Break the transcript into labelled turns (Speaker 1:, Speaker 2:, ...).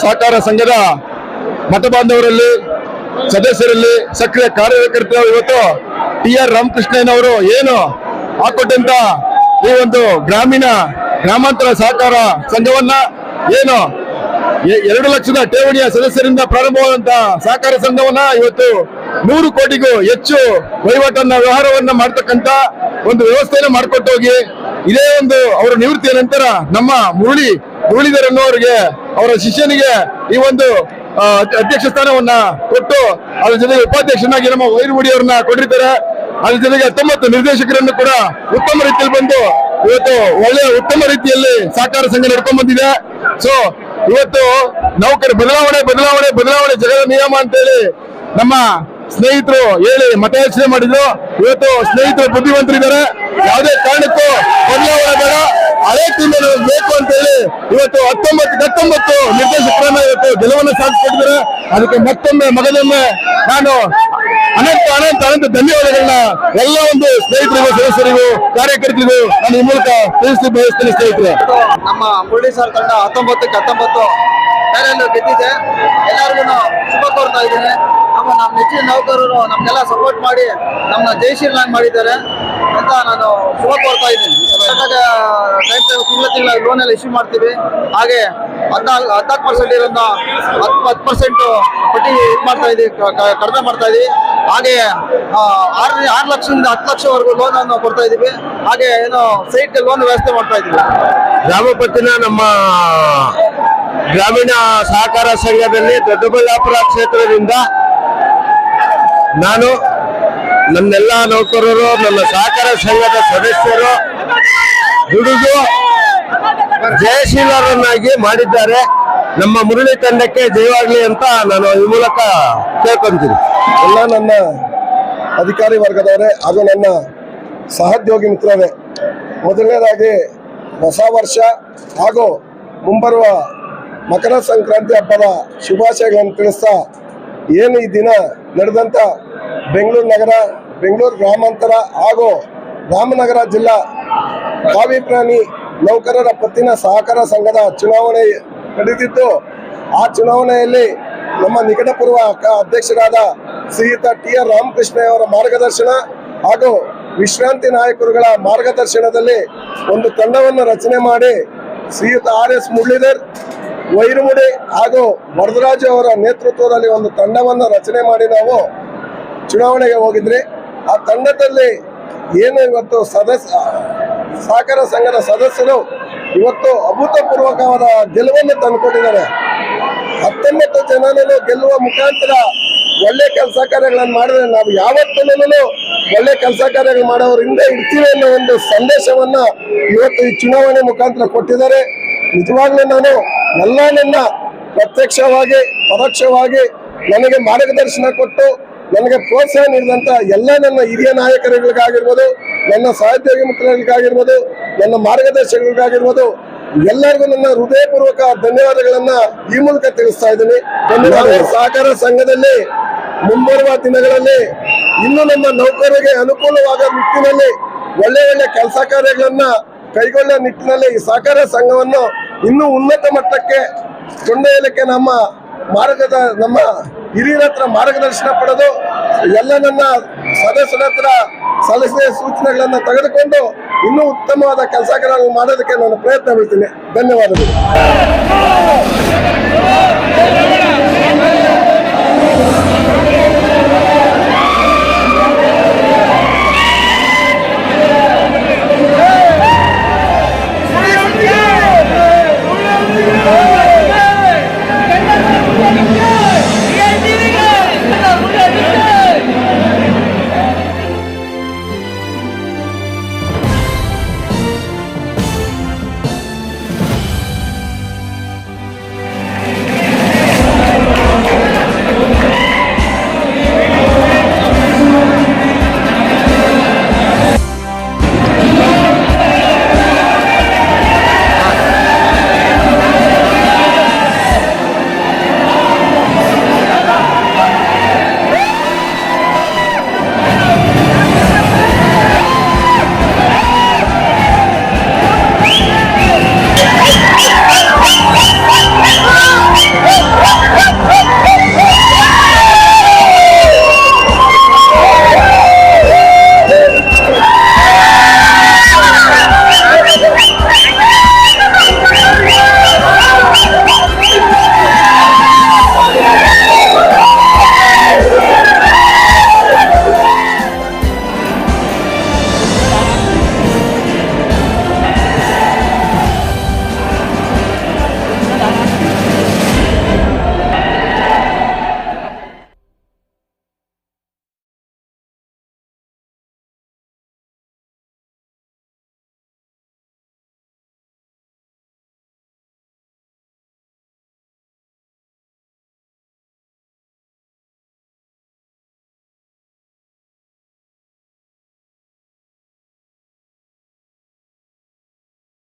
Speaker 1: ಸಹಕಾರ ಸಂಘದ ಮತ ಬಾಂಧವರಲ್ಲಿ ಸದಸ್ಯರಲ್ಲಿ, ಸಕ್ರಿಯ ಕಾರ್ಯಕರ್ತರು ಇವತ್ತು ಟಿ ಆರ್ ರಾಮಕೃಷ್ಣಯ್ಯನವರು ಏನು ಹಾಕೊಟ್ಟಂತ ಈ ಒಂದು ಗ್ರಾಮೀಣ ಗ್ರಾಮಾಂತರ ಸಹಕಾರ ಸಂಘವನ್ನ ಏನು ಎರಡು ಲಕ್ಷದ ಠೇವಣಿಯ ಸದಸ್ಯರಿಂದ ಪ್ರಾರಂಭವಾದಂತಹ ಸಹಕಾರ ಸಂಘವನ್ನ ಇವತ್ತು ನೂರು ಕೋಟಿಗೂ ಹೆಚ್ಚು ವಹಿವಾಟನ್ನ ವ್ಯವಹಾರವನ್ನ ಮಾಡ್ತಕ್ಕಂತ ಒಂದು ವ್ಯವಸ್ಥೆಯನ್ನು ಮಾಡಿಕೊಟ್ಟು ಹೋಗಿ ಇದೇ ಒಂದು ಅವರ ನಿವೃತ್ತಿಯ ನಂತರ ನಮ್ಮ ಮುರುಳಿ ಮುರುಳಿದರನ್ನು ಅನ್ನೋರಿಗೆ ಅವರ ಶಿಷ್ಯನಿಗೆ ಈ ಒಂದು ಅಧ್ಯಕ್ಷ ಸ್ಥಾನವನ್ನ ಕೊಟ್ಟು ಅದ್ರ ಜೊತೆಗೆ ಉಪಾಧ್ಯಕ್ಷನಾಗಿ ನಮ್ಮ ವೈರುಗುಡಿ ಅವರನ್ನ ಕೊಟ್ಟಿರ್ತಾರೆ. ಅದ್ರ ಜೊತೆಗೆ ಹತ್ತೊಂಬತ್ತು ನಿರ್ದೇಶಕರನ್ನು ಕೂಡ ಉತ್ತಮ ರೀತಿಯಲ್ಲಿ ಬಂದು ಇವತ್ತು ಒಳ್ಳೆಯ ಉತ್ತಮ ರೀತಿಯಲ್ಲಿ ಸಹಕಾರ ಸಂಘ ನಡ್ಕೊಂಡ್ ಬಂದಿದೆ. ಸೊ ಇವತ್ತು ನೌಕರ ಬದಲಾವಣೆ ಬದಲಾವಣೆ ಬದಲಾವಣೆ ಜಗದ ನಿಯಮ ಅಂತೇಳಿ ನಮ್ಮ ಸ್ನೇಹಿತರು ಹೇಳಿ ಮತಯಾಚನೆ ಮಾಡಿದ್ರು. ಇವತ್ತು ಸ್ನೇಹಿತರು ಬುದ್ಧಿವಂತರಿದ್ದಾರೆ. ಯಾವುದೇ ಕಾರಣಕ್ಕೂ ಬದಲಾವಣೆ ಬೇಡ. ಹಳೆ ಟೀಮ್ ಬೇಕು ಅಂತ ಹೇಳಿ ಇವತ್ತು ಹತ್ತೊಂಬತ್ತು ಹತ್ತೊಂಬತ್ತು ನಿರ್ದೇಶಕರನ್ನ ಇವತ್ತು ಗೆಲುವನ್ನು ಸಾಧಿಸಿಕೊಟ್ಟಿದ್ದಾರೆ. ಅದಕ್ಕೆ ಮತ್ತೊಮ್ಮೆ ಮಗದೊಮ್ಮೆ ನಾನು ಅನಂತ ಅನಂತ ಅನಂತ ಧನ್ಯವಾದಗಳನ್ನ ಎಲ್ಲ ಒಂದು ಸ್ನೇಹಿತರಿಗೂ, ಸದಸ್ಯರಿಗೂ, ಕಾರ್ಯಕರ್ತರಿಗೂ ನಾನು ಈ ಮೂಲಕ ತಿಳಿಸಿ ಬಯಸ್ತೇನೆ ಸ್ನೇಹಿತರೆ.
Speaker 2: ನಮ್ಮ ಮುರಳಿ ಸರ್ ತಂಡ ಹತ್ತೊಂಬತ್ತಕ್ಕೆ ಹತ್ತೊಂಬತ್ತು ಫೈನಲ್ ಗೆದ್ದಿದೆ. ಎಲ್ಲರಿಗೂ ಶುಭ ಕೋರ್ತಾ ಇದ್ದೇನೆ. ನಮ್ಮ ನಮ್ಮ ನೆಚ್ಚಿನ ನೌಕರರು ನಮ್ಗೆಲ್ಲ ಸಪೋರ್ಟ್ ಮಾಡಿ ನಮ್ಮನ್ನ ಜಯಶೀಲನಾಗಿ ಮಾಡಿದ್ದಾರೆ ಅಂತ ನಾನು ಶುಭ ಕೋರ್ತಾ ಇದ್ದೀನಿ. ಟೈಮ್ ತಿಂಗಳ ತಿಂಗಳ ಲೋನ್ ಎಲ್ಲ ಇಶ್ಯೂ ಮಾಡ್ತೀವಿ. ಹಾಗೆ ಹದಿನಾಲ್ಕು ಹದಿನಾಲ್ಕು ಪರ್ಸೆಂಟ್ ಇರೋದನ್ನ ಹತ್ತು ಹತ್ತು ಪರ್ಸೆಂಟ್ ಬಡ್ಡಿ ಇದು ಮಾಡ್ತಾ ಇದೀವಿ ಕಡಿಮೆ ಮಾಡ್ತಾ ಇದೀವಿ. ಹಾಗೆ ಆರು ಆರು ಲಕ್ಷದಿಂದ ಹತ್ತು ಲಕ್ಷವರೆಗೂ ಲೋನ್ ಅನ್ನು ಕೊಡ್ತಾ ಇದೀವಿ. ಹಾಗೆ ಏನು ಸೈಟ್ ಲೋನ್ ವ್ಯವಸ್ಥೆ ಮಾಡ್ತಾ ಇದೀವಿ.
Speaker 1: ಗ್ರಾಮಪತ್ತಿನ ನಮ್ಮ ಗ್ರಾಮೀಣ ಸಹಕಾರ ಸಂಘದಲ್ಲಿ ದೊಡ್ಡಬಳ್ಳಾಪುರ ಕ್ಷೇತ್ರದಿಂದ ನಾನು ನನ್ನೆಲ್ಲ ನೌಕರರು, ನನ್ನ ಸಹಕಾರ ಸಂಘದ ಸದಸ್ಯರು ದುಡಿದು ಜಯಶೀಲರನ್ನಾಗಿ ಮಾಡಿದ್ದಾರೆ. ನಮ್ಮ ಮುರಳಿ ತಂಡಕ್ಕೆ ಜಯವಾಗ್ಲಿ ಅಂತ ನಾನು ಈ ಮೂಲಕ ಕೇಳ್ಕೊಂತೀನಿ.
Speaker 3: ಎಲ್ಲ ನನ್ನ ಅಧಿಕಾರಿ ವರ್ಗದವರೇ ಹಾಗೂ ನನ್ನ ಸಹೋದ್ಯೋಗಿ ಮಿತ್ರರೇ, ಮೊದಲನೇದಾಗಿ ಹೊಸ ವರ್ಷ ಹಾಗೂ ಮುಂಬರುವ ಮಕರ ಸಂಕ್ರಾಂತಿ ಹಬ್ಬದ ಶುಭಾಶಯಗಳನ್ನು ತಿಳಿಸ್ತಾ ಏನು ಈ ದಿನ ನಡೆದಂಥ ಬೆಂಗಳೂರು ನಗರ, ಬೆಂಗಳೂರು ಗ್ರಾಮಾಂತರ ಹಾಗೂ ರಾಮನಗರ ಜಿಲ್ಲಾ ಕಾವಿ ಪ್ರಾಣಿ ನೌಕರರ ಪತ್ತಿನ ಸಹಕಾರ ಸಂಘದ ಚುನಾವಣೆ ನಡೆದಿದ್ದು, ಆ ಚುನಾವಣೆಯಲ್ಲಿ ನಮ್ಮ ನಿಕಟಪೂರ್ವ ಅಧ್ಯಕ್ಷರಾದ ಶ್ರೀಯುತ ಟಿ ಆರ್ ರಾಮಕೃಷ್ಣಯವರ ಮಾರ್ಗದರ್ಶನ ಹಾಗೂ ವಿಶ್ರಾಂತಿ ನಾಯಕರುಗಳ ಮಾರ್ಗದರ್ಶನದಲ್ಲಿ ಒಂದು ತಂಡವನ್ನು ರಚನೆ ಮಾಡಿ ಶ್ರೀಯುತ ಆರ್ ಎಸ್ ಮುರಳೀಧರ್, ವೈರುಮುಡಿ ಹಾಗೂ ವರದರಾಜು ಅವರ ನೇತೃತ್ವದಲ್ಲಿ ಒಂದು ತಂಡವನ್ನು ರಚನೆ ಮಾಡಿ ನಾವು ಚುನಾವಣೆಗೆ ಹೋಗಿದ್ರಿ. ಆ ತಂಡದಲ್ಲಿ ಏನು ಇವತ್ತು ಸದಸ್ಯ ಸಹಕಾರ ಸಂಘದ ಸದಸ್ಯರು ಇವತ್ತು ಅಭೂತಪೂರ್ವಕವಾದ ಗೆಲುವನ್ನು ತಂದುಕೊಟ್ಟಿದ್ದಾರೆ. ಹತ್ತೊಂಬತ್ತು ಜನನೂ ಗೆಲ್ಲುವ ಮುಖಾಂತರ ಒಳ್ಳೆ ಕೆಲಸ ಕಾರ್ಯಗಳನ್ನು ಮಾಡಿದ್ರೆ ನಾವು ಯಾವತ್ತೂ ಒಳ್ಳೆ ಕೆಲಸ ಕಾರ್ಯಗಳು ಮಾಡೋರು ಹಿಂದೆ ಇರ್ತೀವಿ ಅನ್ನೋ ಒಂದು ಸಂದೇಶವನ್ನ ಇವತ್ತು ಈ ಚುನಾವಣೆ ಮುಖಾಂತರ ಕೊಟ್ಟಿದ್ದಾರೆ. ನಿಜವಾಗ್ಲೂ ನಾನು ಎಲ್ಲ ನನ್ನ ಪ್ರತ್ಯಕ್ಷವಾಗಿ, ಪರೋಕ್ಷವಾಗಿ ನನಗೆ ಮಾರ್ಗದರ್ಶನ ಕೊಟ್ಟು, ನನಗೆ ಪ್ರೋತ್ಸಾಹ ನೀಡಿದಂಥ ಎಲ್ಲ ನನ್ನ ಹಿರಿಯ ನಾಯಕರುಗಳಿಗಾಗಿರ್ಬೋದು ನನ್ನ ಸಹೋದ್ಯೋಗಿ ಮುಖಂಡರಿಗಾಗಿರ್ಬೋದು ನನ್ನ ಮಾರ್ಗದರ್ಶಕರಿಗಾಗಿರ್ಬೋದು ಎಲ್ಲರಿಗೂ ನನ್ನ ಹೃದಯಪೂರ್ವಕ ಧನ್ಯವಾದಗಳನ್ನ ಈ ಮೂಲಕ ತಿಳಿಸ್ತಾ ಇದ್ದೀನಿ. ಸಹಕಾರ ಸಂಘದಲ್ಲಿ ಮುಂಬರುವ ದಿನಗಳಲ್ಲಿ ಇನ್ನು ನಮ್ಮ ನೌಕರರಿಗೆ ಅನುಕೂಲವಾದ ನಿಟ್ಟಿನಲ್ಲಿ ಒಳ್ಳೆ ಒಳ್ಳೆ ಕೆಲಸ ಕಾರ್ಯಗಳನ್ನ ಕೈಗೊಳ್ಳುವ ನಿಟ್ಟಿನಲ್ಲಿ ಈ ಸಹಕಾರ ಸಂಘವನ್ನು ಇನ್ನೂ ಉನ್ನತ ಮಟ್ಟಕ್ಕೆ ಕೊಂಡೊಯ್ಯಲಿಕ್ಕೆ ನಮ್ಮ ಮಾರ್ಗದ ನಮ್ಮ ಹಿರಿಯರ ಹತ್ರ ಮಾರ್ಗದರ್ಶನ ಪಡೆದು ಎಲ್ಲ ನನ್ನ ಸದಸ್ಯರ ಹತ್ರ ಸಲಹೆ ಸೂಚನೆಗಳನ್ನು ತೆಗೆದುಕೊಂಡು ಇನ್ನೂ ಉತ್ತಮವಾದ ಕೆಲಸಗಳನ್ನು ಮಾಡೋದಕ್ಕೆ ನಾನು ಪ್ರಯತ್ನ ಬೀಳ್ತೀನಿ ಧನ್ಯವಾದಗಳು.